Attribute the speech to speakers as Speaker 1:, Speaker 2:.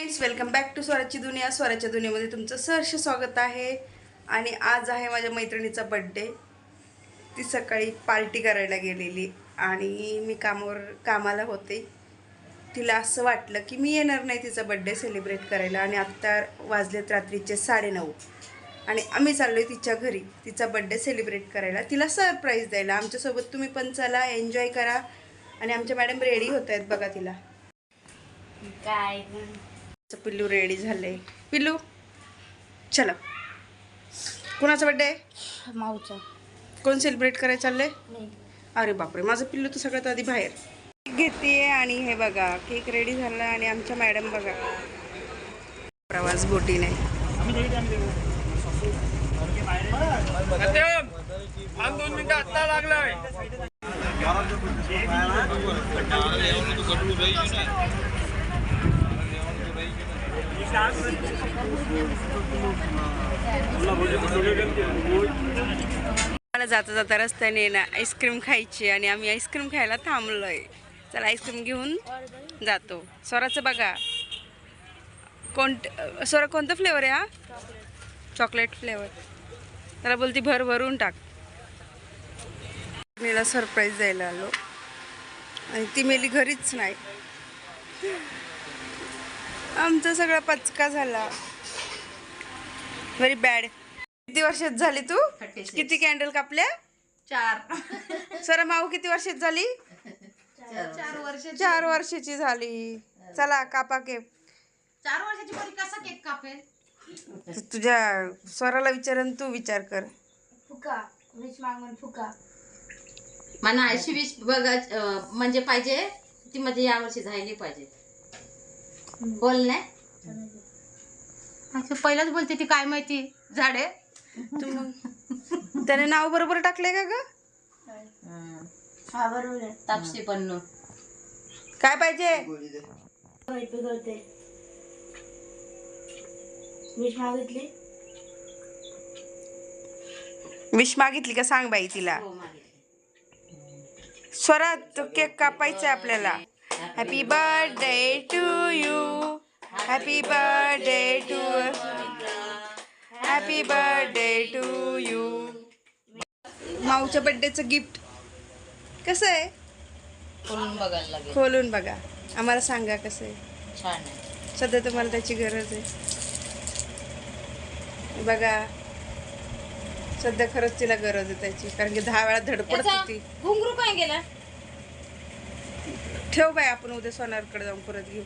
Speaker 1: Friends welcome back to स्वराची दुनिया. स्वराच्या दुनियामध्ये तुमचं सहर्ष स्वागत आहे. आणि आज आहे माझ्या मैत्रिणीचा बड्डे ती सकाळी पार्टी करायला गेलेली. आणि मी कामावर कामाला होते. तिला असं वाटलं की मी येणार नाही तिचा बड्डे सेलिब्रेट करायला. आणि आत्ता वाजलेत रात्रीचे साडेनऊ. आणि आम्ही चाललो आहे तिच्या घरी. तिचा बड्डे सेलिब्रेट करायला. तिला सरप्राईज द्यायला. आमच्यासोबत तुम्ही पण चला एन्जॉय करा. आणि आमच्या मॅडम रेडी होत आहेत बघा तिला.
Speaker 2: काय
Speaker 1: पिल्लू रेडी झालंय. पिल्लू चला. कुणाचा बड्डे आहे
Speaker 2: माऊचा.
Speaker 1: कोण सेलिब्रेट करायला चाललंय?
Speaker 2: मी.
Speaker 1: अरे बापरे माझं पिल्लू तर सगळ्यात आधी बाहेर. घेते आणि हे बघा केक रेडी झाला आणि आमच्या मॅडम बघा. प्रवास बोटीने.
Speaker 3: दोन मिनिटं आत्ता लागलाय
Speaker 1: मला जाता जाता रस्त्याने ना आईस्क्रीम खायची आणि आम्ही आईस्क्रीम खायला थांबलोय. चला आईस्क्रीम घेऊन जातो. स्वराचं बघा. कोणत स्वरा कोणता फ्लेवर आहे हा? Chocolate flavour. त्याला बोलती भर भरून टाक. मीला सरप्राईज द्यायला आलो. आणि ती मेली घरीच नाही. आमचा सगळा पचका झाला. व्हेरी बॅड किती वर्षात झाली तू? किती कॅन्डल कापल्या?
Speaker 2: चार.
Speaker 1: सर माऊ किती वर्षात झाली?
Speaker 2: चार. वर्ष
Speaker 1: चार वर्षाची झाली. चला कापा केक
Speaker 2: चार वर्षाची पोरी कसा केक कापेल?
Speaker 1: तू तुझ्या स्वराला विचारन तू विचार कर.
Speaker 2: फुका. विष मागून फुका. मला अशी विष बघा म्हणजे पाहिजे ती म्हणजे यावर्षी झाली पाहिजे. बोल नाही अच्छा, पहिलाच बोलते ती काय माहिती झाडे.
Speaker 1: तू मग त्याने नाव बरोबर टाकले का ग?
Speaker 2: हा बरोबर तापसी पन्नू.
Speaker 1: काय पाहिजे?
Speaker 2: विष मागितली?
Speaker 1: विश मागितली का सांग बाई तिला?
Speaker 2: हो मागितली.
Speaker 1: स्वरा तो केक कापायचा आपल्याला. Happy birthday to you happy birthday to happy birthday to you माऊच्या बर्थडेचं गिफ्ट कसं आहे?
Speaker 2: खोलून बघायला लागेल.
Speaker 1: खोलून बघा. आम्हाला सांगा कसं आहे.
Speaker 2: छान आहे.
Speaker 1: सध्या तुम्हाला त्याची गरज आहे. बघा. सध्या खरंच तिला गरज आहे त्याची. कारण की दहा वेळा धडपडत होती.
Speaker 2: घुंगरू काय गेला?
Speaker 1: ठेव बाय आपण उद्या सोनारकडे जाऊन परत घेऊ.